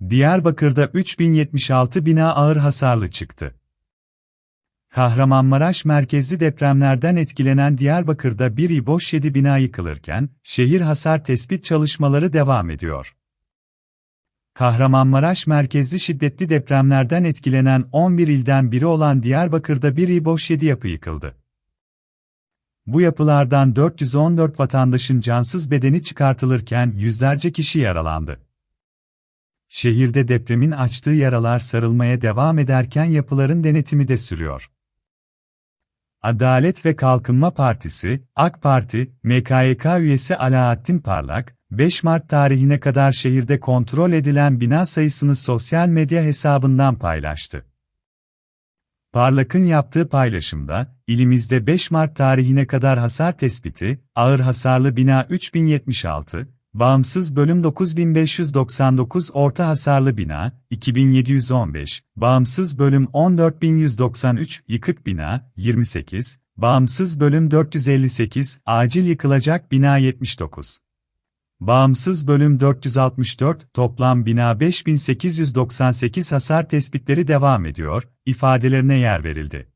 Diyarbakır'da 3076 bina ağır hasarlı çıktı. Kahramanmaraş merkezli depremlerden etkilenen Diyarbakır'da bir İBOŞ 7 bina yıkılırken, şehir hasar tespit çalışmaları devam ediyor. Kahramanmaraş merkezli şiddetli depremlerden etkilenen 11 ilden biri olan Diyarbakır'da bir İBOŞ 7 yapı yıkıldı. Bu yapılardan 414 vatandaşın cansız bedeni çıkartılırken yüzlerce kişi yaralandı. Şehirde depremin açtığı yaralar sarılmaya devam ederken yapıların denetimi de sürüyor. Adalet ve Kalkınma Partisi, AK Parti, MKYK üyesi Alaaddin Parlak, 5 Mart tarihine kadar şehirde kontrol edilen bina sayısını sosyal medya hesabından paylaştı. Parlak'ın yaptığı paylaşımda, ilimizde 5 Mart tarihine kadar hasar tespiti, ağır hasarlı bina 3076, Bağımsız bölüm 9599 orta hasarlı bina, 2715, bağımsız bölüm 14193 yıkık bina, 28, bağımsız bölüm 458 acil yıkılacak bina 79. Bağımsız bölüm 464 toplam bina 5898 hasar tespitleri devam ediyor, ifadelerine yer verildi.